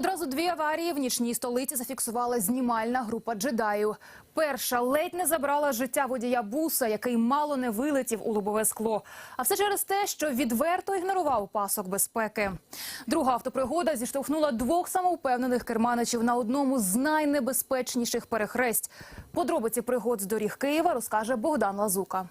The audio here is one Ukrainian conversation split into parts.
Одразу дві аварії в нічній столиці зафіксувала знімальна група джедаїв. Перша ледь не забрала життя водія буса, який мало не вилетів у лобове скло. А все через те, що відверто ігнорував пасок безпеки. Друга автопригода зіштовхнула двох самовпевнених керманичів на одному з найнебезпечніших перехресть. Подробиці пригод з доріг Києва розкаже Богдан Лазука.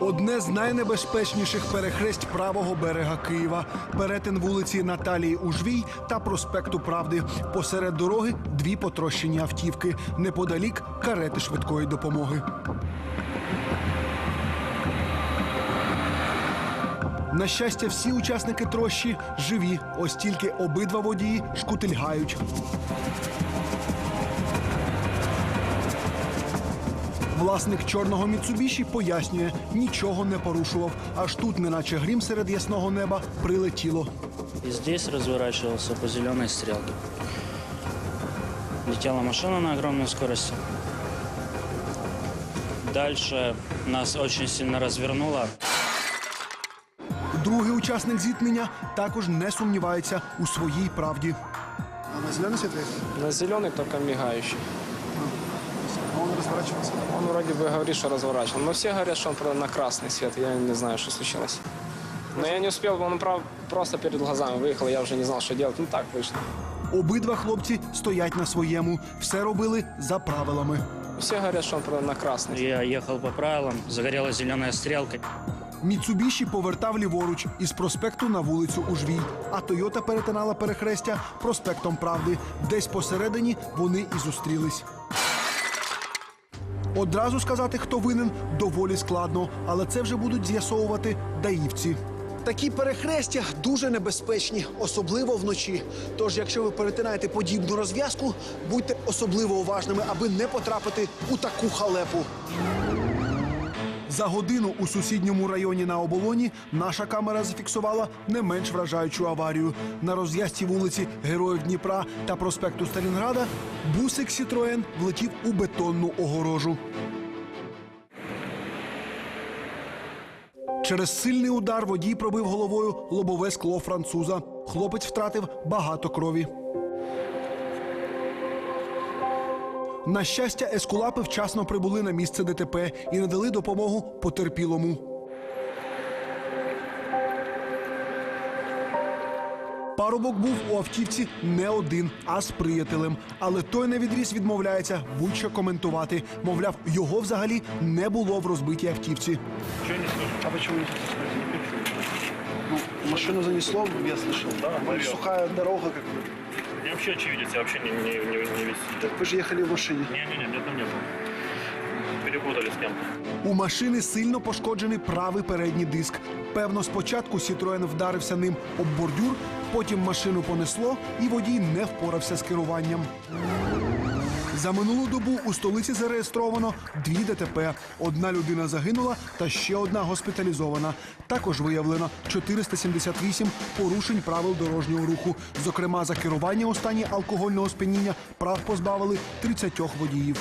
Одне з найнебезпечніших перехресть правого берега Києва. Перетин вулиці Наталії Ужвій та проспекту Правди. Посеред дороги дві потрощені автівки. Неподалік карети швидкої допомоги. На щастя, всі учасники трощі живі. Ось тільки обидва водії шкутильгають. Власник чорного Міцубіші пояснює, нічого не порушував. Аж тут, неначе грім серед ясного неба, прилетіло. И здесь разворачивался по зеленой стрелке. Летела машина на огромной скорости. Дальше нас очень сильно развернуло. Другий учасник зіткнення також не сумнівається у своїй правді. А на зелений світ На зеленый только мигающий він розворачувався. Он вроде бы говорит, что разворачивал. Но все говорят, что он про- на красный свет. Я не знаю, что случилось. Но я не успел, он прав- просто перед глазами выехал, я уже не знал, что делать. Ну так вышло. Обидва хлопці стоять на своєму. Все робили за правилами. Все говорят, что он про- на красный. Я ехал по правилам, загорелась зеленая стрелка. Міцубіші повертав ліворуч із проспекту на вулицю Ужвій, а Тойота перетинала перехрестя проспектом Правди. Десь посередині вони і зустрілись. Одразу сказати, хто винен, доволі складно, але це вже будуть з'ясовувати даївці. Такі перехрестя дуже небезпечні, особливо вночі. Тож, якщо ви перетинаєте подібну розв'язку, будьте особливо уважними, аби не потрапити у таку халепу. За годину у сусідньому районі на оболоні наша камера зафіксувала не менш вражаючу аварію. На розв'язці вулиці Героїв Дніпра та проспекту Сталінграда бусик Сітроен влетів у бетонну огорожу. Через сильний удар водій пробив головою лобове скло француза. Хлопець втратив багато крові. На щастя, ескулапи вчасно прибули на місце ДТП і надали допомогу потерпілому. Парубок був у автівці не один, а з приятелем. Але той на відріз відмовляється будь-що коментувати. Мовляв, його взагалі не було в розбитій автівці. А почему не Ну, машину занесло, я слышал. Да. Сухая дорога как бы. Вообще очевидец, я вообще не, не, не, не весь. Так вы же ехали в машине. Не-не-не, меня там не было. Перепутали с кем-то. У машини сильно пошкоджений правий передній диск. Певно, спочатку Сітроен вдарився ним об бордюр, потім машину понесло, і водій не впорався з керуванням. За минулу добу у столиці зареєстровано дві ДТП. Одна людина загинула та ще одна госпіталізована. Також виявлено 478 порушень правил дорожнього руху. Зокрема, за керування у стані алкогольного сп'яніння прав позбавили 30 водіїв.